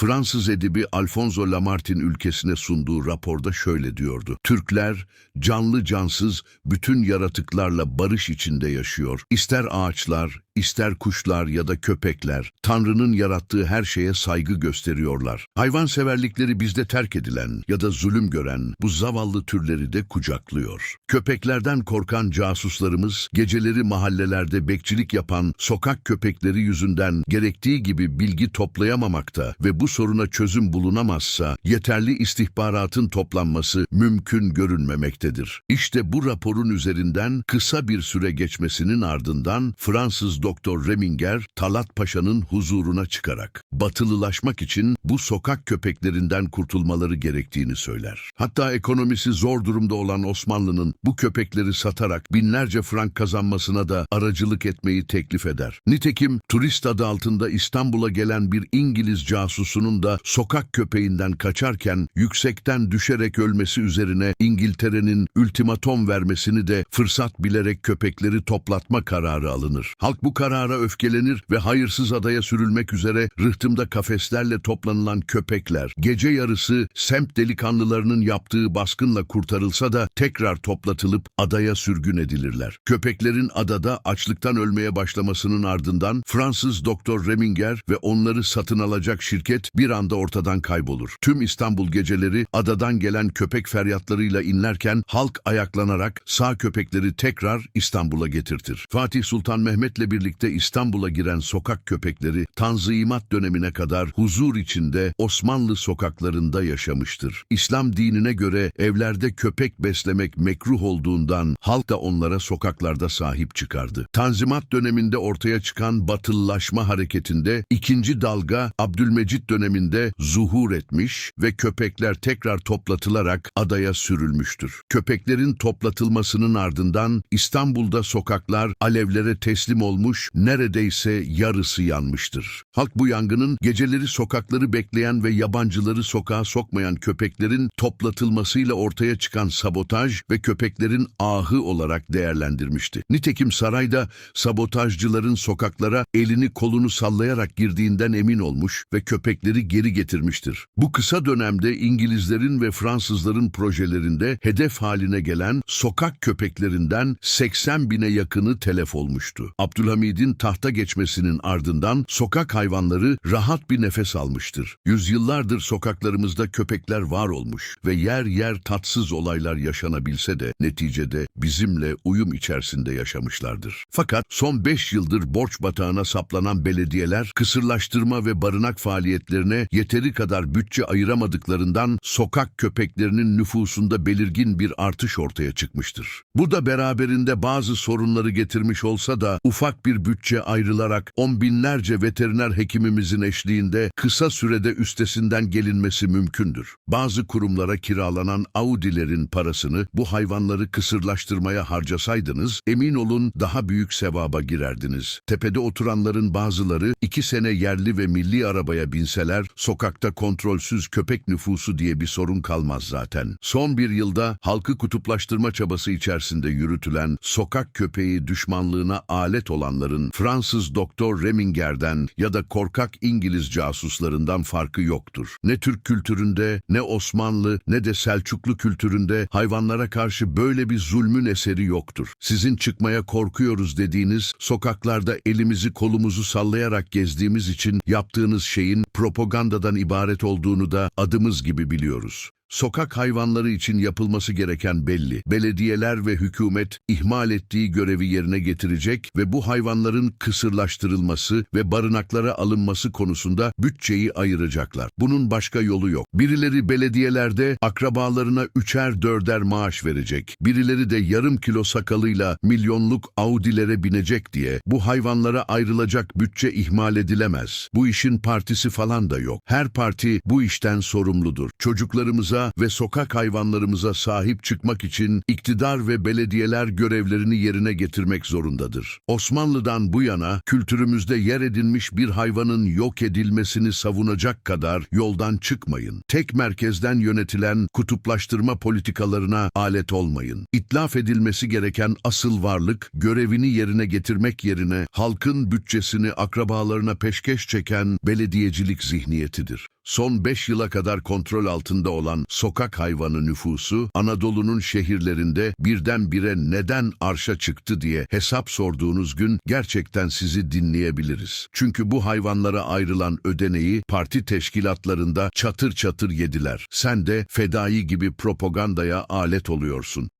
Fransız edibi Alfonso Lamartine ülkesine sunduğu raporda şöyle diyordu. Türkler canlı cansız bütün yaratıklarla barış içinde yaşıyor. İster ağaçlar, ister kuşlar ya da köpekler, Tanrı'nın yarattığı her şeye saygı gösteriyorlar. Hayvanseverlikleri bizde terk edilen ya da zulüm gören bu zavallı türleri de kucaklıyor. Köpeklerden korkan casuslarımız geceleri mahallelerde bekçilik yapan sokak köpekleri yüzünden gerektiği gibi bilgi toplayamamakta ve bu soruna çözüm bulunamazsa yeterli istihbaratın toplanması mümkün görünmemektedir. İşte bu raporun üzerinden kısa bir süre geçmesinin ardından Fransız Doktor Reminger Talat Paşa'nın huzuruna çıkarak batılılaşmak için bu sokak köpeklerinden kurtulmaları gerektiğini söyler. Hatta ekonomisi zor durumda olan Osmanlı'nın bu köpekleri satarak binlerce frank kazanmasına da aracılık etmeyi teklif eder. Nitekim turist adı altında İstanbul'a gelen bir İngiliz casusunun da sokak köpeğinden kaçarken yüksekten düşerek ölmesi üzerine İngiltere'nin ultimatom vermesini de fırsat bilerek köpekleri toplatma kararı alınır. Halk bu karara öfkelenir ve hayırsız adaya sürülmek üzere rıhtımda kafeslerle toplanılan köpekler gece yarısı semt delikanlılarının yaptığı baskınla kurtarılsa da tekrar toplatılıp adaya sürgün edilirler. Köpeklerin adada açlıktan ölmeye başlamasının ardından Fransız Doktor Reminger ve onları satın alacak şirket bir anda ortadan kaybolur. Tüm İstanbul geceleri adadan gelen köpek feryatlarıyla inlerken halk ayaklanarak sağ köpekleri tekrar İstanbul'a getirtir. Fatih Sultan Mehmet'le birlikte İstanbul'a giren sokak köpekleri Tanzimat dönemine kadar huzur içinde Osmanlı sokaklarında yaşamıştır. İslam dinine göre evlerde köpek beslemek mekruh olduğundan halk da onlara sokaklarda sahip çıkardı. Tanzimat döneminde ortaya çıkan batılılaşma hareketinde ikinci dalga Abdülmecit döneminde zuhur etmiş ve köpekler tekrar toplatılarak adaya sürülmüştür. Köpeklerin toplatılmasının ardından İstanbul'da sokaklar alevlere teslim olmuş, neredeyse yarısı yanmıştır. Halk bu yangının geceleri sokakları bekleyen ve yabancıları sokağa sokmayan köpeklerin toplatılmasıyla ortaya çıkan sabotaj ve köpeklerin ahı olarak değerlendirmişti. Nitekim sarayda sabotajcıların sokaklara elini kolunu sallayarak girdiğinden emin olmuş ve köpekleri geri getirmiştir. Bu kısa dönemde İngilizlerin ve Fransızların projelerinde hedef haline gelen sokak köpeklerinden 80 bine yakını telef olmuştu. Abdülhamid'in tahta geçmesinin ardından sokak hayvanları rahat bir nefes almıştır. Yüzyıllardır sokaklarımızda köpekler var olmuş ve yer yer tatsız olaylar yaşanabilse de neticede bizimle uyum içerisinde yaşamışlardır. Fakat son 5 yıldır borç batağına saplanan belediyeler kısırlaştırma ve barınak faaliyetlerine yeteri kadar bütçe ayıramadıklarından sokak köpeklerinin nüfusunda belirgin bir artış ortaya çıkmıştır. Bu da beraberinde bazı sorunları getirmiş olsa da ufak bir bütçe ayrılarak on binlerce veteriner hekimimizin eşliğinde kısa sürede üstesinden gelinmesi mümkündür. Bazı kurumlara kiralanan Audi'lerin parasını bu hayvanları kısırlaştırmaya harcasaydınız emin olun daha büyük sevaba girerdiniz. Tepede oturanların bazıları iki sene yerli ve milli arabaya binseler sokakta kontrolsüz köpek nüfusu diye bir sorun kalmaz zaten. Son bir yılda halkı kutuplaştırma çabası içerisinde yürütülen sokak köpeği düşmanlığına alet olanların Fransız Doktor Reminger'den ya da korkak İngiliz casuslarından farkı yoktur. Ne Türk kültüründe, ne Osmanlı, ne de Selçuklu kültüründe hayvanlara karşı böyle bir zulmün eseri yoktur. Sizin çıkmaya korkuyoruz dediğiniz, sokaklarda elimizi kolumuzu sallayarak gezdiğimiz için yaptığınız şeyin propagandadan ibaret olduğunu da adımız gibi biliyoruz. Sokak hayvanları için yapılması gereken belli. Belediyeler ve hükümet ihmal ettiği görevi yerine getirecek ve bu hayvanların kısırlaştırılması ve barınaklara alınması konusunda bütçeyi ayıracaklar. Bunun başka yolu yok. Birileri belediyelerde akrabalarına üçer dörder maaş verecek. Birileri de yarım kilo sakalıyla milyonluk Audi'lere binecek diye bu hayvanlara ayrılacak bütçe ihmal edilemez. Bu işin partisi falan da yok. Her parti bu işten sorumludur. Çocuklarımıza ve sokak hayvanlarımıza sahip çıkmak için iktidar ve belediyeler görevlerini yerine getirmek zorundadır. Osmanlı'dan bu yana kültürümüzde yer edinmiş bir hayvanın yok edilmesini savunacak kadar yoldan çıkmayın. Tek merkezden yönetilen kutuplaştırma politikalarına alet olmayın. İtlaf edilmesi gereken asıl varlık görevini yerine getirmek yerine halkın bütçesini akrabalarına peşkeş çeken belediyecilik zihniyetidir. Son 5 yıla kadar kontrol altında olan sokak hayvanı nüfusu, Anadolu'nun şehirlerinde birdenbire neden arşa çıktı diye hesap sorduğunuz gün gerçekten sizi dinleyebiliriz. Çünkü bu hayvanlara ayrılan ödeneği parti teşkilatlarında çatır çatır yediler. Sen de fedai gibi propagandaya alet oluyorsun.